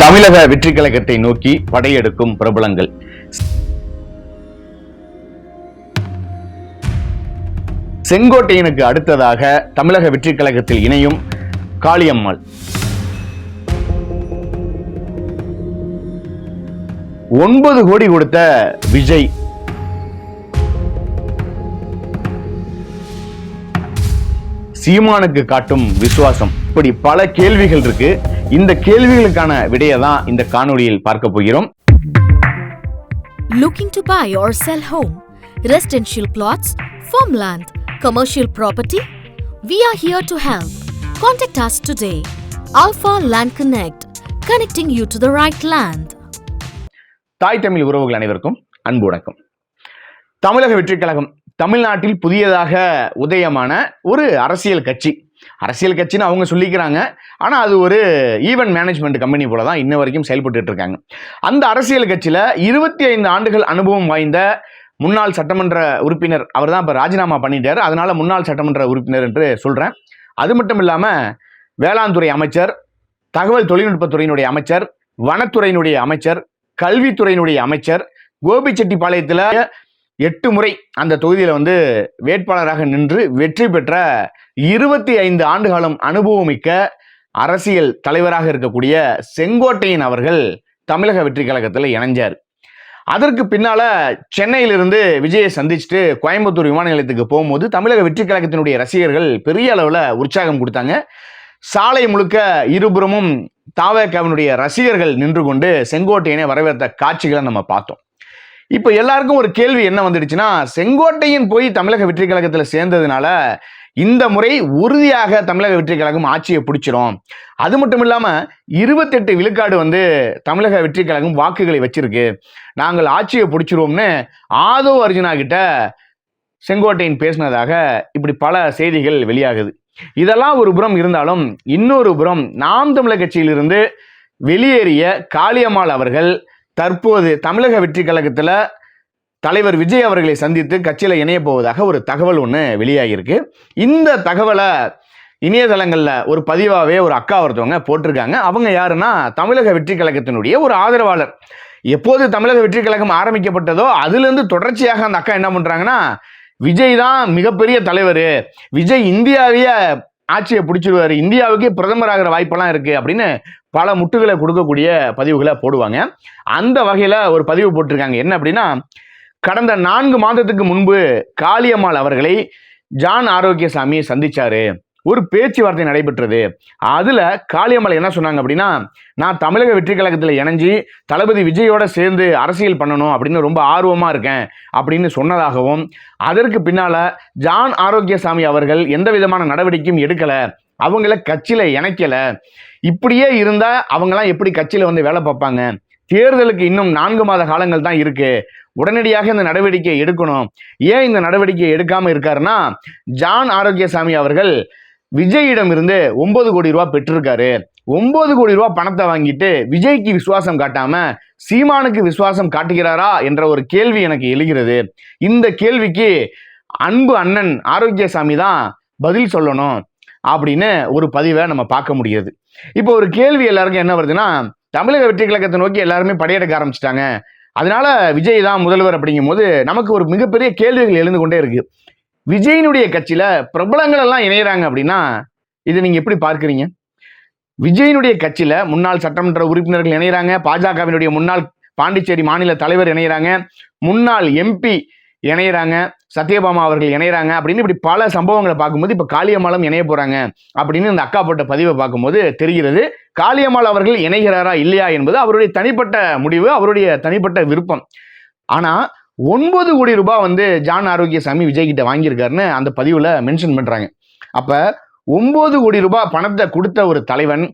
தமிழக வெற்றி கழகத்தை நோக்கி படையெடுக்கும் பிரபலங்கள். செங்கோட்டையனுக்கு அடுத்ததாக தமிழக வெற்றி கழகத்தில் இணையும் காளியம்மாள். ஒன்பது கோடி கொடுத்த விஜய். சீமானுக்கு காட்டும் விசுவாசம். இப்படி பல கேள்விகள் இருக்கு இந்த கேள்விகளுக்கான விடையை தான் இந்த காணொளியில் பார்க்க போகிறோம் Looking to buy or sell home, residential plots, farmland, commercial property? We are here to help. Contact us today. Alpha Land Connect, connecting you to the right land. தாய் தமிழ் உறவுகள் அனைவருக்கும் அன்பு வணக்கம் தமிழக வெற்றி கழகம் தமிழ்நாட்டில் புதியதாக உதயமான ஒரு அரசியல் கட்சி அரசியல் கட்சின்னு அவங்க சொல்லிக்கிறாங்க. ஆனால் அது ஒரு ஈவென்ட் மேனேஜ்மெண்ட் கம்பெனி போல தான் இன்ன வரைக்கும் செயல்பட்டு இருக்காங்க. அந்த அரசியல் கட்சியில் இருபத்தி ஐந்து ஆண்டுகள் அனுபவம் வாய்ந்த முன்னாள் சட்டமன்ற உறுப்பினர் அவர் தான் இப்போ ராஜினாமா பண்ணிட்டார். அதனால முன்னாள் சட்டமன்ற உறுப்பினர் என்று சொல்கிறேன் அது மட்டும் இல்லாமல் வேளாண் துறை அமைச்சர் தகவல் தொழில்நுட்பத்துறையினுடைய அமைச்சர் வனத்துறையினுடைய அமைச்சர் கல்வித்துறையினுடைய அமைச்சர் கோபிச்செட்டிப்பாளையத்தில் எட்டு முறை அந்த தொகுதியில் வந்து வேட்பாளராக நின்று வெற்றி பெற்ற இருபத்தி ஐந்து ஆண்டுகாலம் அனுபவமிக்க அரசியல் தலைவராக இருக்கக்கூடிய செங்கோட்டையன் அவர்கள் தமிழக வெற்றி கழகத்தில் இணைஞ்சார். அதற்கு பின்னால சென்னையிலிருந்து விஜயை சந்திச்சுட்டு கோயம்புத்தூர் விமான நிலையத்துக்கு போகும்போது தமிழக வெற்றி கழகத்தினுடைய ரசிகர்கள் பெரிய அளவில் உற்சாகம் கொடுத்தாங்க. சாலை முழுக்க இருபுறமும் தாவேக்காவினுடைய ரசிகர்கள் நின்று கொண்டு செங்கோட்டையனை வரவேற்ற காட்சிகளை நம்ம பார்த்தோம். இப்போ எல்லாருக்கும் ஒரு கேள்வி என்ன வந்துடுச்சுன்னா செங்கோட்டையன் போய் தமிழக வெற்றி கழகத்தில் சேர்ந்ததுனால இந்த முறை உறுதியாக தமிழக வெற்றி கழகம் ஆட்சியை பிடிச்சிரும். அது மட்டும் இல்லாமல் இருபத்தெட்டு விழுக்காடு வந்து தமிழக வெற்றி கழகம் வாக்குகளை வச்சிருக்கு. நாங்கள் ஆட்சியை பிடிச்சிருவோம்னு ஆதோ அர்ஜுனா கிட்ட செங்கோட்டையன் பேசினதாக இப்படி பல செய்திகள் வெளியாகுது. இதெல்லாம் ஒரு புறம் இருந்தாலும் இன்னொரு புறம் நாம் தமிழர் கட்சியிலிருந்து வெளியேறிய காளியம்மாள் அவர்கள் தற்போது தமிழக வெற்றி கழகத்தில் தலைவர் விஜய் அவர்களை சந்தித்து கட்சியில் இணைய போவதாக ஒரு தகவல் ஒன்று வெளியாகியிருக்கு. இந்த தகவலை இணையதளங்களில் ஒரு பதிவாகவே ஒரு அக்கா ஒருத்தவங்க போட்டிருக்காங்க. அவங்க யாருன்னா தமிழக வெற்றி கழகத்தினுடைய ஒரு ஆதரவாளர். எப்போது தமிழக வெற்றி கழகம் ஆரம்பிக்கப்பட்டதோ அதுலேருந்து தொடர்ச்சியாக அந்த அக்கா என்ன பண்ணுறாங்கன்னா விஜய் தான் மிகப்பெரிய தலைவர். விஜய் இந்தியாவையே ஆட்சியை பிடிச்சிருவாரு. இந்தியாவுக்கே பிரதமர் ஆகிற வாய்ப்பெல்லாம் இருக்கு அப்படின்னு பல முட்டுகளை கொடுக்கக்கூடிய பதிவுகளை போடுவாங்க. அந்த வகையில் ஒரு பதிவு போட்டிருக்காங்க. என்ன அப்படின்னா கடந்த நான்கு மாதத்துக்கு முன்பு காளியம்மாள் அவர்களை ஜான் ஆரோக்கியசாமி சந்திச்சாரு. ஒரு பேச்சுவார்த்தை நடைபெற்றது. அதுல காளியம்மாள் என்ன சொன்னாங்க அப்படின்னா நான் தமிழக வெற்றி கழகத்தில் இணைஞ்சு தளபதி விஜயோட சேர்ந்து அரசியல் பண்ணணும் அப்படின்னு ரொம்ப ஆர்வமா இருக்கேன் அப்படின்னு சொன்னதாகவும் அதற்கு பின்னால ஜான் ஆரோக்கியசாமி அவர்கள் எந்த விதமான நடவடிக்கையும் எடுக்கல. அவங்கள கட்சியில இணைக்கல. இப்படியே இருந்தா அவங்களாம் எப்படி கட்சியில வந்து வேலை பார்ப்பாங்க? தேர்தலுக்கு இன்னும் நான்கு மாத காலங்கள் தான் இருக்கு. உடனடியாக இந்த நடவடிக்கை எடுக்கணும். ஏன் இந்த நடவடிக்கை எடுக்காம இருக்காருன்னா ஜான் ஆரோக்கியசாமி அவர்கள் விஜயிடம் இருந்து ஒன்பது கோடி ரூபா பெற்றிருக்காரு. ஒன்பது கோடி ரூபா பணத்தை வாங்கிட்டு விஜய்க்கு விசுவாசம் காட்டாம சீமானுக்கு விசுவாசம் காட்டுகிறாரா என்ற ஒரு கேள்வி எனக்கு எழுகிறது. இந்த கேள்விக்கு அன்பு அண்ணன் ஆரோக்கியசாமி தான் பதில் சொல்லணும் அப்படின்னு ஒரு பதிவை நம்ம பார்க்க முடியுது. இப்போ ஒரு கேள்வி எல்லாருக்கும் என்ன வருதுன்னா தமிழக வெற்றி கழகத்தை நோக்கி எல்லாருமே படையெடுக்க ஆரம்பிச்சிட்டாங்க. அதனால விஜய் தான் முதல்வர் அப்படிங்கும் போது நமக்கு ஒரு மிகப்பெரிய கேள்விகள் எழுந்து கொண்டே இருக்கு. விஜயினுடைய கட்சியில பிரபலங்கள் எல்லாம் இணையறாங்க அப்படின்னா இதை நீங்க எப்படி பார்க்குறீங்க? விஜயினுடைய கட்சியில முன்னாள் சட்டமன்ற உறுப்பினர்கள் இணையிறாங்க பாஜகவினுடைய முன்னாள் பாண்டிச்சேரி மாநில தலைவர் இணையறாங்க முன்னாள் எம்பி இணையறாங்க சத்யபாமா அவர்கள் இணையறாங்க அப்படின்னு இப்படி பல சம்பவங்களை பார்க்கும்போது இப்போ காளியம்மாளும் இணைய போறாங்க அப்படின்னு இந்த அக்கா போட்ட பதிவை பார்க்கும்போது தெரிகிறது. காளியம்மாள் அவர்கள் இணைகிறாரா இல்லையா என்பது அவருடைய தனிப்பட்ட முடிவு அவருடைய தனிப்பட்ட விருப்பம். ஆனால் ஒன்பது கோடி ரூபாய் வந்து ஜான் ஆரோக்கியசாமி விஜய் கிட்ட வாங்கியிருக்காருன்னு அந்த பதிவில் மென்ஷன் பண்ணுறாங்க அப்போ ஒன்பது கோடி ரூபாய் பணத்தை கொடுத்த ஒரு தலைவன்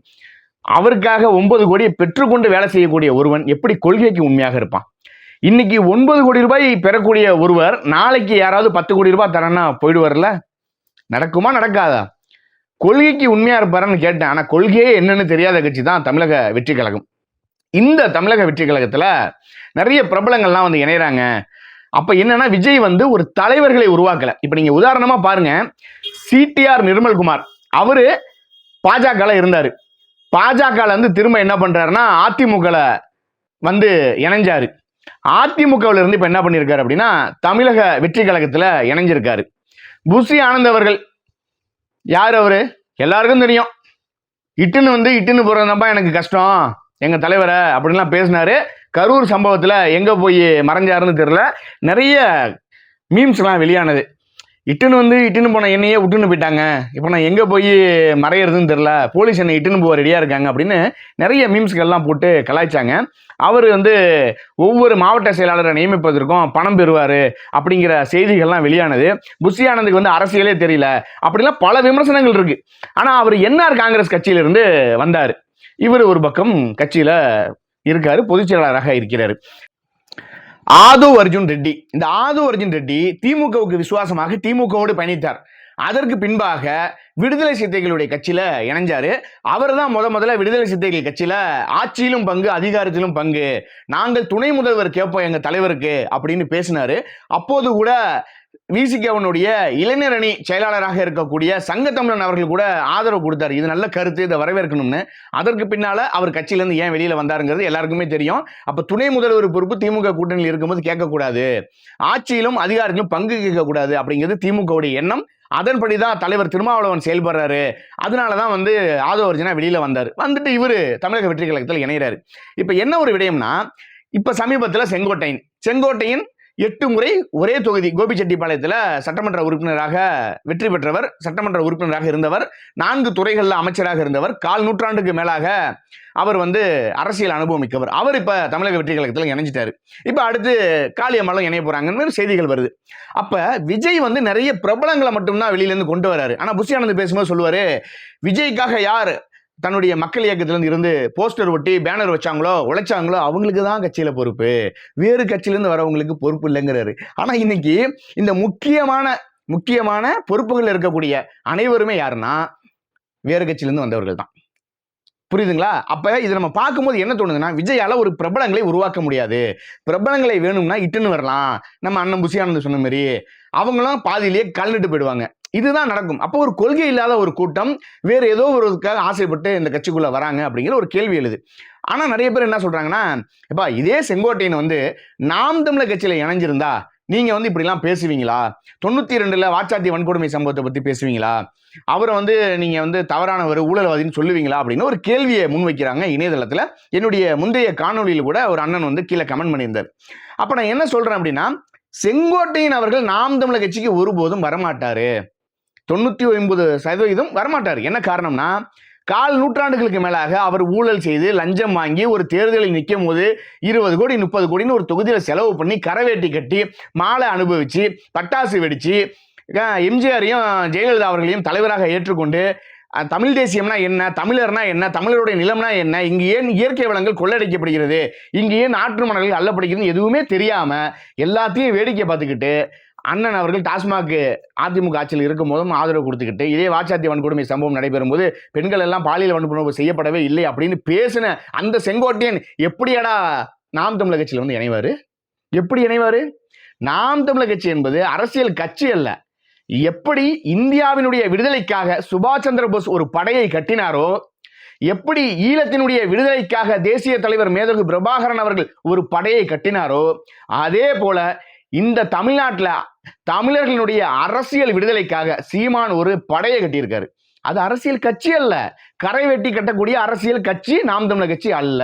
அவருக்காக ஒன்பது கோடியை பெற்றுக்கொண்டு வேலை செய்யக்கூடிய ஒருவன் எப்படி கொள்கைக்கு உண்மையாக இருப்பான்? இன்னைக்கு ஒன்பது கோடி ரூபாய் பெறக்கூடிய ஒருவர் நாளைக்கு யாராவது பத்து கோடி ரூபாய் தரேன்னா போயிடுவார்ல? நடக்குமா நடக்காதா? கொள்கைக்கு உண்மையாக இருப்பாருன்னு கேட்டேன். ஆனால் கொள்கையே என்னன்னு தெரியாத கட்சி தான் தமிழக வெற்றி கழகம். இந்த தமிழக வெற்றி கழகத்தில் நிறைய பிரபலங்கள்லாம் வந்து இணையிறாங்க. அப்ப என்னன்னா விஜய் வந்து ஒரு தலைவர்களை உருவாக்கல. இப்ப நீங்க உதாரணமா பாருங்க. சிடிஆர் நிர்மல்குமார். அவரு பாஜக இருந்தாரு. பாஜகல இருந்து திரும்ப என்ன பண்றாருன்னா அதிமுகல வந்து இணைஞ்சாரு. அதிமுகவில் இருந்து இப்ப என்ன பண்ணியிருக்காரு அப்படின்னா தமிழக வெற்றி கழகத்துல இணைஞ்சிருக்காரு. புஷி ஆனந்த் அவர்கள். யார் அவரு? எல்லாருக்கும் தெரியும். இட்டுன்னு வந்து இட்டுன்னு போறதுதான்ப்பா எனக்கு கஷ்டம். எங்க தலைவரை அப்படின்லாம் பேசினாரு. கரூர் சம்பவத்துல எங்க போய் மறைஞ்சாருன்னு தெரியல. நிறைய மீம்ஸ்லாம் வெளியானது. இட்டுன்னு வந்து இட்டுன்னு போன என்னையே விட்டுன்னு போயிட்டாங்க. இப்போ நான் எங்கே போய் மறையிறதுன்னு தெரில போலீஸ் என்னை இட்டுன்னு போக ரெடியாக இருக்காங்க அப்படின்னு நிறைய மீம்ஸ்கள்லாம் போட்டு கலாய்ச்சாங்க. அவர் வந்து ஒவ்வொரு மாவட்ட செயலாளரை நியமிப்பதற்கும் பணம் பெறுவார் அப்படிங்கிற செய்திகள்லாம் வெளியானது. புஷி ஆனந்துக்கு வந்து அரசியலே தெரியல. அப்படிலாம் பல விமர்சனங்கள் இருக்குது ஆனால் அவர் என்ஆர் காங்கிரஸ் கட்சியிலிருந்து வந்தார். இவர் ஒரு பக்கம் கட்சியில் இருக்காரு பொதுச் செயலாளராக இருக்கிறார். ஆது அர்ஜுன் ரெட்டி. இந்த ஆது அர்ஜுன் ரெட்டி திமுகவுக்கு விசுவாசமாக திமுகவோடு பயணித்தார். அதற்கு பின்பாக விடுதலை சித்தைகளுடைய கட்சியில இணைஞ்சாரு. அவர் தான் முத முதல்ல விடுதலை சித்தைகள் கட்சியில ஆட்சியிலும் பங்கு அதிகாரத்திலும் பங்கு. நாங்கள் துணை முதல்வர் கேட்போம் எங்க தலைவருக்கு அப்படின்னு பேசினாரு. அப்போது கூட விசிகவனுடைய இளைஞர் அணி செயலாளராக இருக்கக்கூடிய சங்கத்தமிழன் அவர்கள் கூட ஆதரவு கொடுத்தாரு. இது நல்ல கருத்து இதை வரவேற்கணும்னு. அதற்கு பின்னால அவர் கட்சியிலேருந்து ஏன் வெளியில வந்தாருங்கிறது எல்லாருக்குமே தெரியும். அப்ப துணை முதல்வர் பொறுப்பு திமுக கூட்டணியில் இருக்கும்போது கேட்கக்கூடாது. ஆட்சியிலும் அதிகாரத்திலும் பங்கு கேட்கக்கூடாது அப்படிங்கிறது திமுகவுடைய எண்ணம். அதன்படி தான் தலைவர் திருமாவளவன் செயல்படுறாரு. அதனால தான் வந்து ஆதவர்ஜனா வெளியில வந்தார். வந்துட்டு இவர் தமிழக வெற்றி கழகத்தில் இணைகிறாரு இப்போ என்ன ஒரு விடயம்னா இப்போ சமீபத்தில் செங்கோட்டையன் செங்கோட்டையன் எட்டு முறை ஒரே தொகுதி கோபிச்செட்டிப்பாளையத்தில் சட்டமன்ற உறுப்பினராக வெற்றி பெற்றவர் சட்டமன்ற உறுப்பினராக இருந்தவர் நான்கு துறைகளில் அமைச்சராக இருந்தவர் கால் நூற்றாண்டுக்கு மேலாக அவர் வந்து அரசியல் அனுபவம் மிக்கவர். அவர் இப்போ தமிழக வெற்றி கழகத்தில் இணைஞ்சிட்டாரு. இப்போ அடுத்து காளியம்மாலும் இணைய போகிறாங்கன்னு செய்திகள் வருது. அப்போ விஜய் வந்து நிறைய பிரபலங்களை மட்டும்தான் வெளியிலேருந்து கொண்டு வராரு. ஆனால் புஷி பேசும்போது சொல்லுவார் விஜய்க்காக யார் தன்னுடைய மக்கள் இயக்கத்திலேருந்து இருந்து போஸ்டர் ஒட்டி பேனர் வச்சாங்களோ உழைச்சாங்களோ அவங்களுக்கு தான் கட்சியில் பொறுப்பு. வேறு கட்சியிலேருந்து வரவங்களுக்கு பொறுப்பு இல்லைங்கிறாரு. ஆனால் இன்னைக்கு இந்த முக்கியமான முக்கியமான பொறுப்புகள் இருக்கக்கூடிய அனைவருமே யாருன்னா வேறு கட்சியிலேருந்து வந்தவர்கள் தான். புரியுதுங்களா? அப்போ இது நம்ம பார்க்கும்போது என்ன தோணுதுன்னா விஜயால ஒரு பிரபலங்களை உருவாக்க முடியாது. பிரபலங்களை வேணும்னா இட்டுன்னு வரலாம். நம்ம அண்ணன் புசியானந்து சொன்ன மாதிரி அவங்களும் பாதியிலேயே கல்லிட்டு போயிடுவாங்க. இதுதான் நடக்கும். அப்போ ஒரு கொள்கை இல்லாத ஒரு கூட்டம் வேறு ஏதோ ஒருக்காக ஆசைப்பட்டு இந்த கட்சிக்குள்ளே வராங்க அப்படிங்கிற ஒரு கேள்வி எழுது. ஆனால் நிறைய பேர் என்ன சொல்கிறாங்கன்னா இப்போ இதே செங்கோட்டையன் வந்து நாம் தமிழர் கட்சியில் இணைஞ்சிருந்தா நீங்கள் வந்து இப்படிலாம் பேசுவீங்களா? தொண்ணூற்றி ரெண்டில் வாச்சாத்தி வன்கொடுமை சம்பவத்தை பற்றி பேசுவீங்களா? அவரை வந்து நீங்கள் வந்து தவறானவர் ஊழல்வாதின்னு சொல்லுவீங்களா? அப்படின்னு ஒரு கேள்வியை முன்வைக்கிறாங்க இணையதளத்தில். என்னுடைய முந்தைய காணொளியில் கூட ஒரு அண்ணன் வந்து கீழே கமெண்ட் பண்ணியிருந்தார். அப்போ நான் என்ன சொல்கிறேன் அப்படின்னா செங்கோட்டையின் அவர்கள் நாம் தமிழர் கட்சிக்கு ஒருபோதும் வரமாட்டாரு. தொண்ணூற்றி ஒன்பது சதவீதம் வரமாட்டார். என்ன காரணம்னா கால் நூற்றாண்டுகளுக்கு மேலாக அவர் ஊழல் செய்து லஞ்சம் வாங்கி ஒரு தேர்தலில் நிற்கும் போது இருபது கோடி முப்பது கோடின்னு ஒரு தொகுதியில் செலவு பண்ணி கரவேட்டி கட்டி மாலை அனுபவித்து பட்டாசு வெடித்து எம்ஜிஆரையும் ஜெயலலிதா அவர்களையும் தலைவராக ஏற்றுக்கொண்டு தமிழ் தேசியம்னா என்ன தமிழர்னா என்ன தமிழருடைய நிலம்னா என்ன இங்கு ஏன் இயற்கை வளங்கள் கொள்ளடிக்கப்படுகிறது இங்கு ஏன் ஆற்று மணல்கள் அள்ளப்படுகிறது எதுவுமே தெரியாமல் எல்லாத்தையும் வேடிக்கை பார்த்துக்கிட்டு அண்ணன் அவர்கள் டாஸ்மாக் அதிமுக ஆட்சியில் இருக்கும் போதும் ஆதரவு கொடுத்துக்கிட்டு இதே வாச்சாத்தி வன்கொடுமை சம்பவம் நடைபெறும் போது பெண்கள் எல்லாம் பாலியல் வன்புணர்வு செய்யப்படவே இல்லை அப்படின்னு பேசின அந்த செங்கோட்டையன் எப்படியடா நாம் தமிழக கட்சியில் வந்து இணைவாரு? எப்படி இணைவார்? நாம் தமிழர் கட்சி என்பது அரசியல் கட்சி அல்ல. எப்படி இந்தியாவினுடைய விடுதலைக்காக சுபாஷ் சந்திர போஸ் ஒரு படையை கட்டினாரோ எப்படி ஈழத்தினுடைய விடுதலைக்காக தேசிய தலைவர் மேதகு பிரபாகரன் அவர்கள் ஒரு படையை கட்டினாரோ அதே போல இந்த தமிழ்நாட்டில் தமிழர்களுடைய அரசியல் விடுதலைக்காக சீமான் ஒரு படையை கட்டியிருக்காரு. அது அரசியல் கட்சி அல்ல. கரை வெட்டி கட்டக்கூடிய அரசியல் கட்சி நாம் தமிழர் கட்சி அல்ல.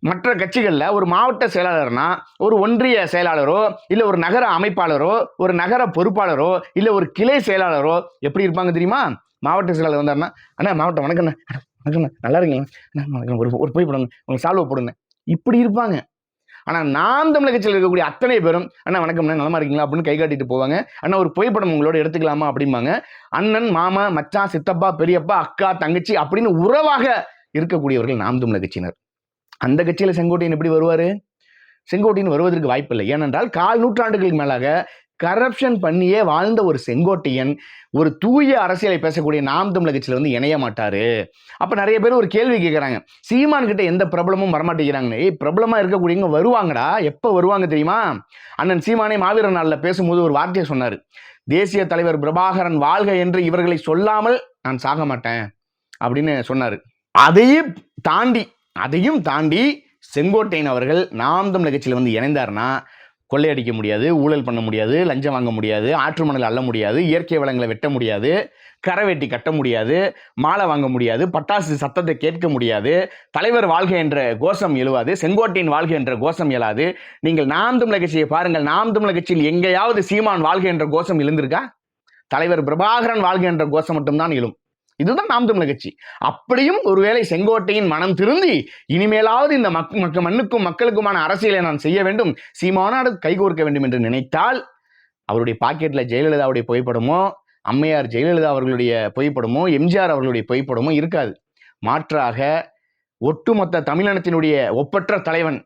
மற்ற கட்சிகளில் ஒரு மாவட்ட செயலாளர்னா ஒரு ஒன்றிய செயலாளரோ இல்லை ஒரு நகர அமைப்பாளரோ ஒரு நகர பொறுப்பாளரோ இல்லை ஒரு கிளை செயலாளரோ எப்படி இருப்பாங்க தெரியுமா? மாவட்ட செயலாளர் வந்தாருன்னா அண்ணா மாவட்டம் வணக்கண்ணா வணக்கண்ணா நல்லா இருக்கீங்களா? அண்ணா வணக்கம். ஒரு ஒரு போய் போடுங்க. உங்களுக்கு சால்வை போடுங்க. இப்படி இருப்பாங்க. ஆனால் நாம் தமிழர் கட்சியில் இருக்கக்கூடிய அத்தனை பேரும் அண்ணா வணக்கம்ண்ணா நலமா இருக்கீங்களா? அப்படின்னு கை காட்டிட்டு போவாங்க. அண்ணா ஒரு புகைப்படம் உங்களோட எடுத்துக்கலாமா? அப்படிம்பாங்க. அண்ணன் மாமா மச்சான் சித்தப்பா பெரியப்பா அக்கா தங்கச்சி அப்படின்னு உறவாக இருக்கக்கூடியவர்கள் நாம் தமிழர் கட்சியினர். அந்த கட்சியில செங்கோட்டையன் எப்படி வருவாரு? செங்கோட்டையன் வருவதற்கு வாய்ப்பில்லை. ஏனென்றால் கால் நூற்றாண்டுகளுக்கு மேலாக கரப்ஷன் பண்ணியே வாழ்ந்த ஒரு செங்கோட்டையன் ஒரு தூய அரசியலை பேசக்கூடிய நாம் தமிழர் கட்சியில் வந்து இணைய மாட்டாரு. அப்போ நிறைய பேர் ஒரு கேள்வி கேட்குறாங்க சீமான் கிட்ட எந்த பிரபலமும் வரமாட்டேங்கிறாங்கன்னு. ஏய் பிரபலமாக இருக்கக்கூடியவங்க வருவாங்கடா. எப்போ வருவாங்க தெரியுமா? அண்ணன் சீமானே மாவீரர் நாளில் பேசும்போது ஒரு வார்த்தையை சொன்னார். தேசிய தலைவர் பிரபாகரன் வாழ்க என்று இவர்களை சொல்லாமல் நான் சாக மாட்டேன் அப்படின்னு சொன்னார். அதையும் தாண்டி அதையும் தாண்டி செங்கோட்டையன் அவர்கள் நாம் தமிழ் கட்சியில் வந்து இணைந்தார்னா கொள்ளையடிக்க முடியாது ஊழல் பண்ண முடியாது லஞ்சம் வாங்க முடியாது ஆற்று மணல் அள்ள முடியாது இயற்கை வளங்களை வெட்ட முடியாது கரை வெட்டி கட்ட முடியாது மாலை வாங்க முடியாது பட்டாசு சத்தத்தை கேட்க முடியாது தலைவர் வாழ்க என்ற கோஷம் எழுவாது செங்கோட்டையின் வாழ்க என்ற கோஷம் எழாது நீங்கள் நாம் தமிழக கட்சியை பாருங்கள் நாம் தமிழக கட்சியில் எங்கேயாவது சீமான் வாழ்க என்ற கோஷம் எழுந்திருக்கா? தலைவர் பிரபாகரன் வாழ்க என்ற கோஷம் மட்டும்தான் எழும். இதுதான் நாம் தமிழர் கட்சி. அப்படியும் ஒருவேளை செங்கோட்டையின் மனம் திருந்தி இனிமேலாவது இந்த மக் மக்க மண்ணுக்கும் மக்களுக்குமான அரசியலை நான் செய்ய வேண்டும் சீமானாடு கைகோர்க்க வேண்டும் என்று நினைத்தால் அவருடைய பாக்கெட்ல ஜெயலலிதாவுடைய புகைப்படமோ அம்மையார் ஜெயலலிதா அவர்களுடைய புகைப்படமோ எம்ஜிஆர் அவர்களுடைய புகைப்படமோ இருக்காது. மாற்றாக ஒட்டுமொத்த தமிழினத்தினுடைய ஒப்பற்ற தலைவன்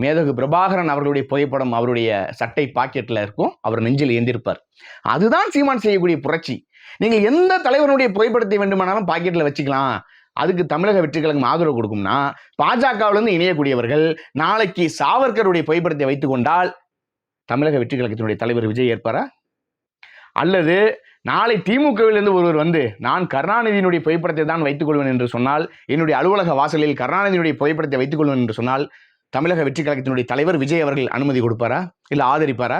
மேதகு பிரபாகரன் அவர்களுடைய புகைப்படம் அவருடைய சட்டை பாக்கெட்ல இருக்கும். அவர் நெஞ்சில் ஏந்திருப்பார். அதுதான் சீமான் செய்யக்கூடிய புரட்சி. நீங்கள் எந்த தலைவனுடைய புகைப்படத்தை வேண்டுமானாலும் பாக்கெட்ல வச்சுக்கலாம். அதுக்கு தமிழக வெற்றிக்கழகம் ஆதரவு கொடுக்கும்னா பாஜகவிலிருந்து இணையக்கூடியவர்கள் நாளைக்கு சாவர்கருடைய புகைப்படத்தை வைத்துக் கொண்டால் தமிழக வெற்றிக்கழகத்தினுடைய தலைவர் விஜய் ஏற்பாரா? அல்லது நாளை திமுகவிலிருந்து ஒருவர் வந்து நான் கருணாநிதியினுடைய புகைப்படத்தை தான் வைத்துக் கொள்வேன் என்று சொன்னால் என்னுடைய அலுவலக வாசலில் கருணாநிதியினுடைய புகைப்படத்தை வைத்துக் கொள்வேன் என்று சொன்னால் தமிழக வெற்றி கழகத்தினுடைய தலைவர் விஜய் அவர்கள் அனுமதி கொடுப்பாரா? இல்லை ஆதரிப்பாரா?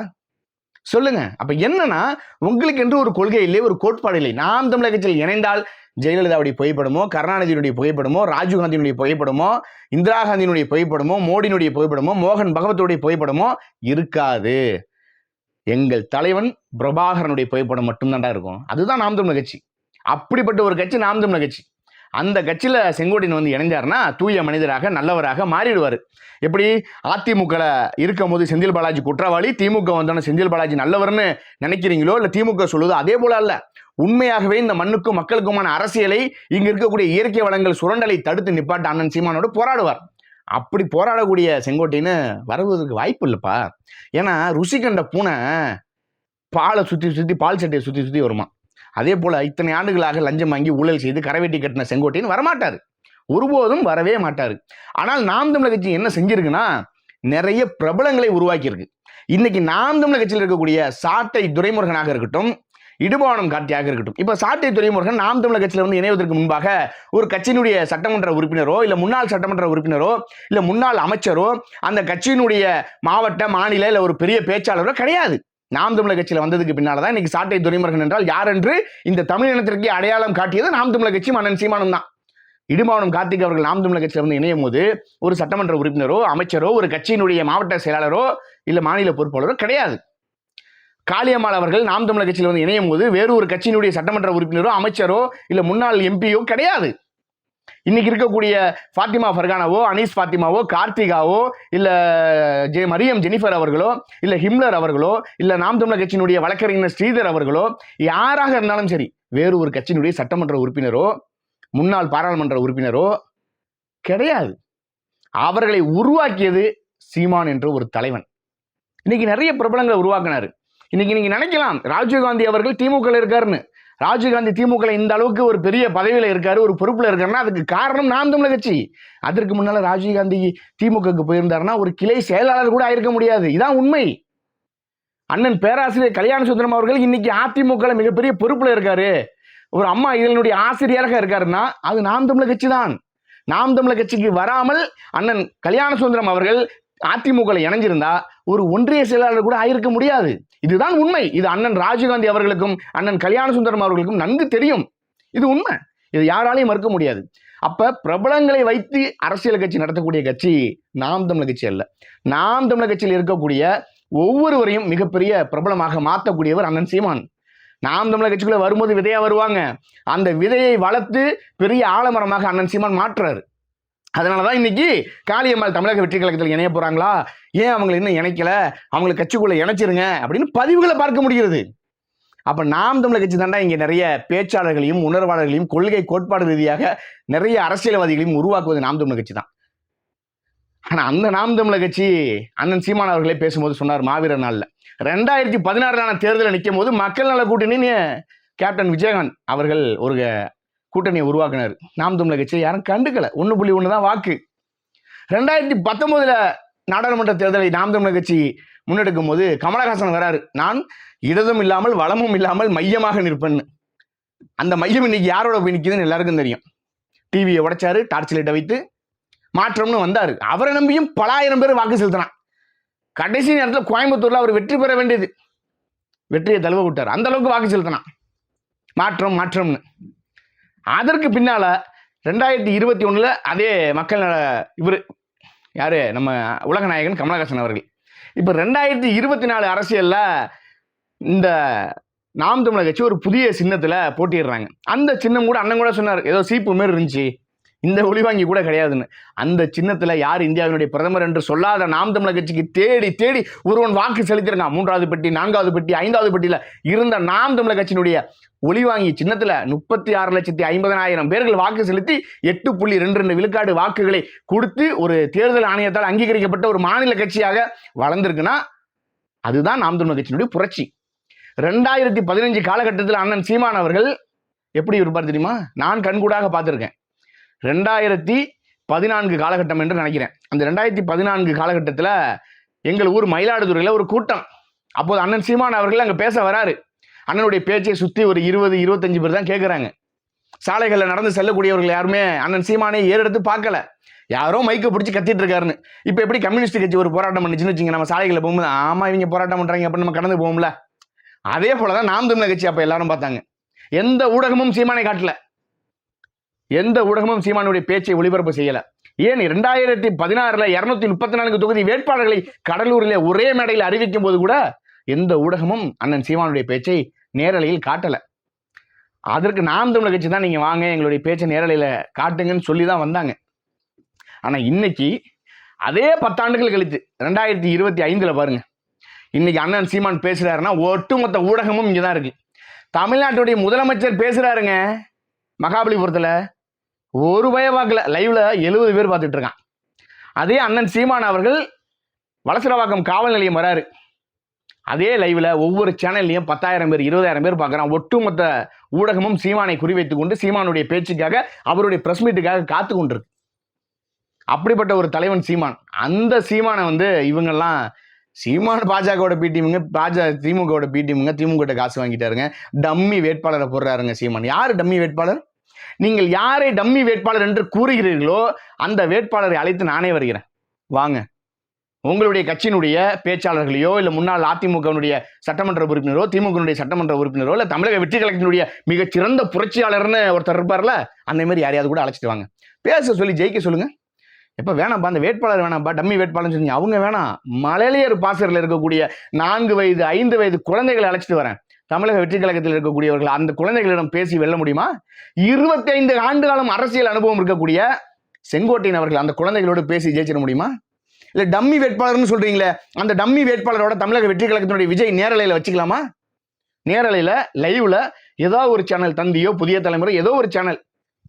சொல்லுங்க. அப்ப என்னன்னா உங்களுக்கு என்று ஒரு கொள்கை இல்லை ஒரு கோட்பாடு இல்லை. நாம் தமிழக கட்சியில் இணைந்தால் ஜெயலலிதாவுடைய புகைப்படமோ கருணாநிதியினுடைய புகைப்படமோ ராஜீவ்காந்தியினுடைய புகைப்படமோ இந்திரா காந்தியினுடைய புகைப்படமோ மோடியினுடைய புகைப்படமோ மோகன் பகவத்துடைய புகைப்படமோ இருக்காது. எங்கள் தலைவன் பிரபாகரனுடைய புகைப்படம் மட்டும்தான்டா இருக்கும். அதுதான் நாம் தமிழ் கட்சி. அப்படிப்பட்ட ஒரு கட்சி நாம் தமிழ் கட்சி. அந்த கட்சியில் செங்கோட்டையன் வந்து இணைஞ்சாருன்னா தூய மனிதராக நல்லவராக மாறிடுவார். எப்படி? அதிமுகவில் இருக்கும் போது செந்தில் பாலாஜி குற்றவாளி திமுக வந்தோன்னே செந்தில் பாலாஜி நல்லவர்னு நினைக்கிறீங்களோ இல்லை திமுக சொல்லுதோ அதே போல அல்ல. உண்மையாகவே இந்த மண்ணுக்கும் மக்களுக்குமான அரசியலை இங்கே இருக்கக்கூடிய இயற்கை வளங்கள் சுரண்டலை தடுத்து நிப்பாட்ட அண்ணன் சீமானோடு போராடுவார். அப்படி போராடக்கூடிய செங்கோட்டைன்னு வருவதற்கு வாய்ப்பு இல்லைப்பா. ஏன்னா ருசி கண்ட பூனை பாலை சுற்றி சுற்றி பால் சட்டையை சுற்றி சுற்றி வருமா? அதே போல் இத்தனை ஆண்டுகளாக லஞ்சம் வாங்கி ஊழல் செய்து கரவேட்டி கட்டின செங்கோட்டையன் வரமாட்டார். ஒருபோதும் வரவே மாட்டார். ஆனால் நாம் தமிழர் கட்சி என்ன செஞ்சிருக்குன்னா நிறைய பிரபலங்களை உருவாக்கியிருக்கு. இன்னைக்கு நாம் தமிழர் கட்சியில் இருக்கக்கூடிய சாட்டை துரைமுருகனாக இருக்கட்டும் இடுபானம் காட்டியாக இருக்கட்டும். இப்போ சாட்டை துறைமுருகன் நாம் தமிழர் கட்சியில் வந்து இணைவதற்கு முன்பாக ஒரு கட்சியினுடைய சட்டமன்ற உறுப்பினரோ இல்லை முன்னாள் சட்டமன்ற உறுப்பினரோ இல்லை முன்னாள் அமைச்சரோ அந்த கட்சியினுடைய மாவட்ட மாநில இல்லை ஒரு பெரிய பேச்சாளரோ கிடையாது. நாம் தமிழர் கட்சியில் வந்ததுக்கு பின்னால் தான் இன்னைக்கு சாட்டை துரைமுருகன் என்றால் யார் என்று இந்த தமிழ் இனத்திற்கு அடையாளம் காட்டியது நாம் தமிழர் கட்சி மன்னன் சீமானம் தான். இடுமாவனம் கார்த்திக் அவர்கள் நாம் தமிழர் கட்சியில் வந்து இணையும் போது ஒரு சட்டமன்ற உறுப்பினரோ அமைச்சரோ ஒரு கட்சியினுடைய மாவட்ட செயலாளரோ இல்லை மாநில பொறுப்பாளரோ கிடையாது. காளியம்மாள் அவர்கள் நாம் தமிழர் கட்சியில் வந்து இணையும் போது வேறு ஒரு கட்சியினுடைய சட்டமன்ற உறுப்பினரோ அமைச்சரோ இல்லை முன்னாள் எம்பியோ கிடையாது. இன்னைக்கு இருக்கக்கூடிய ஃபாத்திமா ஃபர்கானாவோ அனீஸ் ஃபாத்திமாவோ கார்த்திகாவோ இல்ல ஜெ மரியம் ஜெனிஃபர் அவர்களோ இல்ல ஹிம்லர் அவர்களோ இல்ல நாம் தமிழர் கட்சியினுடைய வழக்கறிஞர் ஸ்ரீதர் அவர்களோ யாராக இருந்தாலும் சரி வேறு ஒரு கட்சியினுடைய சட்டமன்ற உறுப்பினரோ முன்னாள் பாராளுமன்ற உறுப்பினரோ கிடையாது. அவர்களை உருவாக்கியது சீமான் என்ற ஒரு தலைவன். இன்னைக்கு நிறைய பிரபலங்களை உருவாக்குனாரு. இன்னைக்கு நீங்க நினைக்கலாம் ராஜீவ்காந்தி அவர்கள் திமுக இருக்காருன்னு. ராஜீவ்காந்தி திமுக இந்த அளவுக்கு ஒரு பெரிய பதவியில் இருக்காரு ஒரு பொறுப்பில் இருக்காருன்னா அதுக்கு காரணம் நாம் தமிழர் கட்சி. அதற்கு முன்னால ராஜீவ்காந்தி திமுகவுக்கு போயிருந்தாருன்னா ஒரு கிளை செயலாளர் கூட ஆயிருக்க முடியாது. இதான் உண்மை. அண்ணன் பேராசிரியர் கல்யாண சுந்தரம் அவர்கள் இன்னைக்கு அதிமுக மிகப்பெரிய பொறுப்பில் இருக்காரு. ஒரு அம்மா இதனுடைய ஆசிரியராக இருக்காருன்னா அது நாம் தமிழர் கட்சி தான். நாம் தமிழர் கட்சிக்கு வராமல் அண்ணன் கல்யாண சுந்தரம் அவர்கள் அதிமுக இணைஞ்சிருந்தா ஒரு ஒன்றிய செயலாளர் கூட ஆயிருக்க முடியாது. இதுதான் உண்மை. இது அண்ணன் ராஜீவ்காந்தி அவர்களுக்கும் அண்ணன் கல்யாண சுந்தரம் அவர்களுக்கும் நன்கு தெரியும். இது உண்மை. இது யாராலையும் மறுக்க முடியாது. அப்ப பிரபலங்களை வைத்து அரசியல் கட்சி நடத்தக்கூடிய கட்சி நாம் தமிழர் கட்சி அல்ல. நாம் தமிழர் கட்சியில் இருக்கக்கூடிய ஒவ்வொருவரையும் மிகப்பெரிய பிரபலமாக மாற்றக்கூடியவர் அண்ணன் சீமான். நாம் தமிழர் கட்சிக்குள்ள வரும்போது விதையா வருவாங்க. அந்த விதையை வளர்த்து பெரிய ஆலமரமாக அண்ணன் சீமான் மாற்றுறாரு. அதனாலதான் இன்னைக்கு காளியம்மாள் தமிழக வெற்றி கழகத்தில் இணைய போறாங்களா? ஏன் அவங்களை இன்னும் இணைக்கல? அவங்களை கட்சிக்குள்ள இணைச்சிருங்க அப்படின்னு பதிவுகளை பார்க்க முடிகிறது. அப்போ நாம் தமிழர் கட்சி தாண்டா இங்கே நிறைய பேச்சாளர்களையும் உணர்வாளர்களையும் கொள்கை கோட்பாடு ரீதியாக நிறைய அரசியல்வாதிகளையும் உருவாக்குவது நாம் தமிழர் கட்சி தான். ஆனா அந்த நாம் தமிழர் கட்சி அண்ணன் சீமான் அவர்களே பேசும்போது சொன்னார் மாவீரர் நாளில். ரெண்டாயிரத்தி பதினாறுலான தேர்தலில் நிற்கும் போது மக்கள் நல கூட்டணின்னு கேப்டன் விஜயகாந்த் அவர்கள் ஒரு கூட்டணியை உருவாக்கினார். நாம் தமிழக கட்சியை யாரும் கண்டுக்கல. ஒன்று புள்ளி ஒன்று தான் வாக்கு. ரெண்டாயிரத்தி பத்தொன்பதுல நாடாளுமன்ற தேர்தலை நாம் தமிழர் கட்சி முன்னெடுக்கும் போது கமலஹாசன் வராரு. நான் இடதும் இல்லாமல் வளமும் இல்லாமல் மையமாக நிற்பேன்னு. அந்த மையம் இன்னைக்கு யாரோட போய் நிற்கிதுன்னு எல்லாருக்கும் தெரியும். டிவியை உடைச்சாரு டார்ச் லைட்டை வைத்து மாற்றம்னு வந்தாரு. அவரை நம்பியும் பலாயிரம் பேர் வாக்கு செலுத்தினான். கடைசி நேரத்தில் கோயம்புத்தூர்ல அவர் வெற்றி பெற வேண்டியது. வெற்றியை தழுவ விட்டார். அந்த அளவுக்கு வாக்கு செலுத்தினான். மாற்றம் மாற்றம்னு. அதற்கு பின்னால ரெண்டாயிரத்தி இருபத்தி ஒன்றில் அதே மக்கள் நல இவர் யார்? நம்ம உலகநாயகன் கமலஹாசன் அவர்கள். இப்போ ரெண்டாயிரத்தி இருபத்தி நாலு அரசியலில் இந்த நாம் தமிழர் கட்சி ஒரு புதிய சின்னத்தில் போட்டிடுறாங்க அந்த சின்னம் கூட அண்ணன் கூட சொன்னார். ஏதோ சீப்பு மாரி இருந்துச்சு. இந்த ஒளிவாங்கி கூட கிடையாதுன்னு. அந்த சின்னத்துல யார் இந்தியாவினுடைய பிரதமர் என்று சொல்லாத நாம் தமிழர் கட்சிக்கு தேடி தேடி ஒருவன் வாக்கு செலுத்திருக்கான் மூன்றாவது பெட்டி நான்காவது பெட்டி ஐந்தாவது பெட்டியில் இருந்த நாம் தமிழர் கட்சியினுடைய ஒளிவாங்கி சின்னத்துல முப்பத்தி ஆறு லட்சத்தி ஐம்பதனாயிரம் பேர்கள் வாக்கு செலுத்தி எட்டு புள்ளி ரெண்டு ரெண்டு விழுக்காடு வாக்குகளை கொடுத்து ஒரு தேர்தல் ஆணையத்தால் அங்கீகரிக்கப்பட்ட ஒரு மாநில கட்சியாக வளர்ந்திருக்குன்னா அதுதான் நாம் தமிழர் கட்சியினுடைய புரட்சி. ரெண்டாயிரத்தி பதினஞ்சு காலகட்டத்தில் அண்ணன் சீமான் அவர்கள் எப்படி இருப்பார் தெரியுமா? நான் கண்கூடாக பார்த்துருக்கேன். ரெண்டாயிரத்தி பதினான்கு காலகட்டம் என்று நினைக்கிறேன். அந்த ரெண்டாயிரத்தி பதினான்கு காலகட்டத்தில் எங்கள் ஊர் மயிலாடுதுறையில் ஒரு கூட்டம். அப்போது அண்ணன் சீமான் அவர்கள் அங்கே பேச வராரு. அண்ணனுடைய பேச்சை சுற்றி ஒரு இருபது இருபத்தஞ்சு பேர் தான் கேட்குறாங்க சாலைகளில் நடந்து செல்லக்கூடியவர்கள் யாருமே அண்ணன் சீமானை ஏறெடுத்து பார்க்கல. யாரோ மைக்கை பிடிச்சி கத்திட்டு இருக்காருன்னு. இப்போ எப்படி கம்யூனிஸ்ட் கட்சி ஒரு போராட்டம் பண்ணிச்சுன்னு வச்சுங்க நம்ம சாலைகளில் போகும்போது ஆமா இவங்க போராட்டம் பண்ணுறாங்க அப்படின்னு நம்ம கடந்து போகும்ல அதே போலதான் நாம் தமிழக கட்சி அப்போ எல்லாரும் பார்த்தாங்க. எந்த ஊடகமும் சீமானை காட்டல. எந்த ஊடகமும் சீமானுடைய பேச்சை ஒளிபரப்பு செய்யல. ஏன் ரெண்டாயிரத்தி பதினாறுல இருநூத்தி முப்பத்தி நான்கு தொகுதி வேட்பாளர்களை கடலூரில் ஒரே மேடையில் அறிவிக்கும் போது கூட எந்த ஊடகமும் அண்ணன் சீமானுடைய பேச்சை நேரலையில் காட்டல. அதற்கு நாம் தமிழ் கட்சி தான் நீங்க வாங்க எங்களுடைய பேச்சை நேரலையில காட்டுங்கன்னு சொல்லி தான் வந்தாங்க. ஆனா இன்னைக்கு அதே பத்தாண்டுகள் கழித்து ரெண்டாயிரத்தி இருபத்தி ஐந்துல பாருங்க. இன்னைக்கு அண்ணன் சீமான் பேசுறாருன்னா ஒட்டுமொத்த ஊடகமும் இங்கே தான் இருக்கு. தமிழ்நாட்டுடைய முதலமைச்சர் பேசுறாருங்க மகாபலிபுரத்தில். ஒரு பயம் பார்க்கல. லைவ்ல எழுபது பேர் பார்த்துட்டு இருக்கான். அதே அண்ணன் சீமான் அவர்கள் வலசரவாக்கம் காவல் நிலையம் வராரு. அதே லைவ்ல ஒவ்வொரு சேனல்லையும் பத்தாயிரம் பேர் இருபதாயிரம் பேர் பார்க்குறான். ஒட்டுமொத்த ஊடகமும் சீமானை குறிவைத்துக் கொண்டு சீமானுடைய பேச்சுக்காக அவருடைய பிரஸ் மீட்டுக்காக காத்து கொண்டிருக்கு. அப்படிப்பட்ட ஒரு தலைவன் சீமான். அந்த சீமானை வந்து இவங்கெல்லாம் சீமான பாஜகவோட பிடிமுங்க பாஜக திமுகவோட பிடிமுங்க திமுக காசு வாங்கிட்டாருங்க. டம்மி வேட்பாளரை போடுறாருங்க சீமான். யார் டம்மி வேட்பாளர்? நீங்கள் யாரை டம்மி வேட்பாளர் என்று கூறுகிறீர்களோ அந்த வேட்பாளரை அழைத்து நானே வருகிறேன். வாங்க. உங்களுடைய கட்சியினுடைய பேச்சாளர்களையோ இல்லை முன்னாள் அதிமுகவினுடைய சட்டமன்ற உறுப்பினரோ திமுகவினுடைய சட்டமன்ற உறுப்பினரோ இல்லை தமிழக வெற்றி கழகத்தினுடைய மிகச்சிறந்த புரட்சியாளர்னு ஒருத்தர் இருப்பார்ல அந்த மாதிரி யாரையாவது கூட அழைச்சிட்டு வாங்க. பேச சொல்லி ஜெயிக்க சொல்லுங்க. எப்போ வேணாம்ப்பா அந்த வேட்பாளர் வேணாம்ப்பா டம்மி வேட்பாளர்னு சொன்னீங்க அவங்க வேணாம். மலையலியர் பாசரில் இருக்கக்கூடிய நான்கு வயது ஐந்து வயது குழந்தைகளை அழைச்சிட்டு வரேன். தமிழக வெற்றி கழகத்தில் இருக்கக்கூடியவர்கள் அந்த குழந்தைகளிடம் பேசி வெல்ல முடியுமா? இருபத்தி ஐந்து ஆண்டு காலம் அரசியல் அனுபவம் இருக்கக்கூடிய செங்கோட்டையன் அவர்கள் அந்த குழந்தைகளோடு பேசி ஜெயிச்சிட முடியுமா? இல்ல டம்மி வேட்பாளர்னு சொல்றீங்களே அந்த டம்மி வேட்பாளரோட தமிழக வெற்றி கழகத்தினுடைய விஜய் நேரலையில வச்சுக்கலாமா? நேரலையில லைவ்ல ஏதோ ஒரு சேனல் தந்தியோ புதிய தலைமுறை ஏதோ ஒரு சேனல்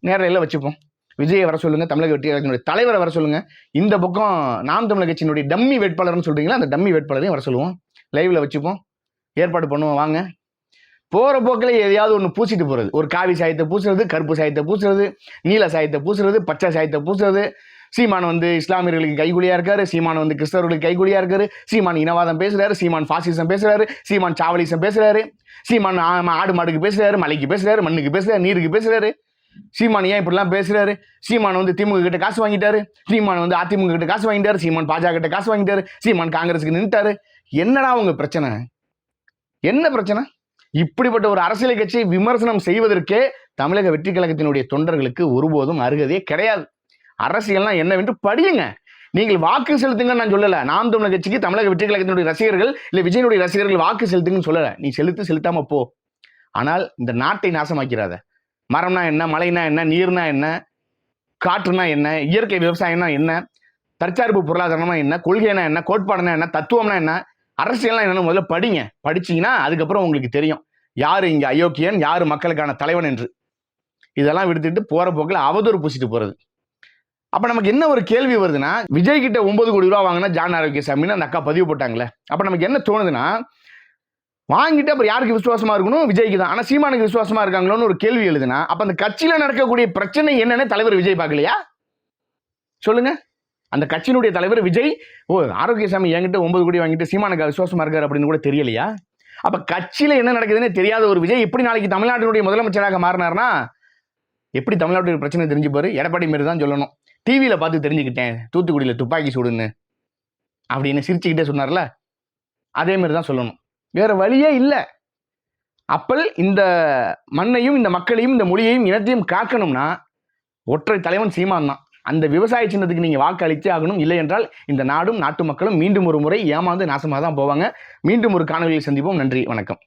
நேரலையில வச்சுப்போம். விஜயை வர சொல்லுங்க தமிழக வெற்றி கழகத்தினுடைய தலைவரை வர சொல்லுங்க. இந்த பக்கம் நாம் தமிழக கட்சியினுடைய டம்மி வேட்பாளர்னு சொல்றீங்களா அந்த டம்மி வேட்பாளரையும் வர சொல்லுவோம். லைவ்ல வச்சுப்போம். ஏற்பாடு பண்ணுவோம் வாங்க. போகிற போக்கில் எதையாவது ஒன்று பூசிட்டு போகிறது ஒரு காவி சாயத்தை பூசுறது கருப்பு சாயத்தை பூசுறது நீல சாயத்தை பூசுறது பச்சை சாயத்தை பூசுறது. சீமான் வந்து இஸ்லாமியர்களுக்கு கைகுலியாக இருக்காரு. சீமான் வந்து கிறிஸ்தவர்களுக்கு கைகுலியாக இருக்காரு. சீமான் இனவாதம் பேசுகிறாரு சீமான் ஃபாசிசம் பேசுகிறாரு சீமான் சாவலிசம் பேசுகிறாரு சீமான் ஆடு மாடுக்கு பேசுகிறாரு மலைக்கு பேசுகிறாரு மண்ணுக்கு பேசுகிறாரு நீருக்கு பேசுகிறாரு சீமான் ஏன் இப்படிலாம் பேசுகிறாரு சீமான் வந்து திமுக கிட்ட காசு வாங்கிட்டாரு. சீமான் வந்து அதிமுக கிட்ட காசு வாங்கிட்டாரு. சீமான் பாஜக கிட்ட காசு வாங்கிட்டாரு. சீமான் காங்கிரஸுக்கு நின்றுட்டாரு என்னடா உங்க பிரச்சனை? என்ன பிரச்சனை? இப்படிப்பட்ட ஒரு அரசியல் கட்சியை விமர்சனம் செய்வதற்கே தமிழக வெற்றி கழகத்தினுடைய தொண்டர்களுக்கு ஒருபோதும் அருகதே கிடையாது. அரசியல்னா என்னவென்று படியுங்க. நீங்கள் வாக்கு செலுத்துங்கன்னு நான் சொல்லல. நாம் தமிழக கட்சிக்கு தமிழக வெற்றி கழகத்தினுடைய ரசிகர்கள் இல்ல விஜயனுடைய ரசிகர்கள் வாக்கு செலுத்துங்கன்னு சொல்லல. நீ செலுத்து செலுத்தாம போ. ஆனால் இந்த நாட்டை நாசமாக்கிறாத மரம்னா என்ன மழைனா என்ன நீர்னா என்ன காற்றுனா என்ன இயற்கை விவசாயம்னா என்ன தற்சார்பு பொருளாதாரம்னா என்ன கொள்கைனா என்ன கோட்பாடுனா என்ன தத்துவம்னா என்ன அரசியல்னா என்னன்னு முதல்ல படிங்க. படிச்சீங்கன்னா அதுக்கப்புறம் உங்களுக்கு தெரியும். யாரு இங்க அயோக்கியன் யாரு மக்களுக்கான தலைவன் என்று? இதெல்லாம் விடுத்துட்டு போற போக்கில் அவதூறு பூசிட்டு போறது. அப்போ நமக்கு என்ன ஒரு கேள்வி வருதுன்னா விஜய் கிட்ட ஒன்பது கோடி ரூபா வாங்கினா ஜான் ஆரோக்கியசாமின்னு அந்த அக்கா பதிவு போட்டாங்களே. அப்ப நமக்கு என்ன தோணுதுன்னா வாங்கிட்டு அப்புறம் யாருக்கு விசுவாசமா இருக்கணும்? விஜய்க்கு தான். ஆனா சீமானுக்கு விசுவாசமா இருக்காங்களோன்னு ஒரு கேள்வி எழுதுனா அப்போ அந்த கட்சியில நடக்கக்கூடிய பிரச்சனை என்னன்னு தலைவர் விஜய் பார்க்கலையா? சொல்லுங்க. அந்த கட்சியினுடைய தலைவர் விஜய் ஓ ஆரோக்கியசாமி என்கிட்ட ஒன்பது கோடி வாங்கிட்டு சீமானுக்கு விசுவாசமா இருக்கார் அப்படின்னு கூட தெரியலையா? அப்ப கட்சியில என்ன நடக்குதுன்னு தெரியாத ஒரு விஜய் எப்படி நாளைக்கு தமிழ்நாட்டினுடைய முதலமைச்சராக மாறினார்னா? எப்படி தமிழ்நாட்டுடைய பிரச்சனை தெரிஞ்சுப்பாரு எடப்பாடி மாரி தான் சொல்லணும். டிவியில் பார்த்து தெரிஞ்சுக்கிட்டேன். தூத்துக்குடியில் துப்பாக்கி சூடுன்னு. அப்படின்னு சிரிச்சுக்கிட்டே சொன்னார்ல. அதே மாதிரி தான் சொல்லணும். வேற வழியே இல்லை. அப்பல் இந்த மண்ணையும் இந்த மக்களையும் இந்த மொழியையும் இனத்தையும் காக்கணும்னா ஒற்றை தலைவன் சீமான் தான் அந்த விவசாய சின்னத்துக்கு நீங்கள் வாக்கு அளித்தே ஆகணும். இல்லை என்றால் இந்த நாடும் நாட்டு மக்களும் மீண்டும் ஒரு முறை ஏமாந்து நாசமாக தான் போவாங்க. மீண்டும் ஒரு காணொலியில் சந்திப்போம். நன்றி. வணக்கம்.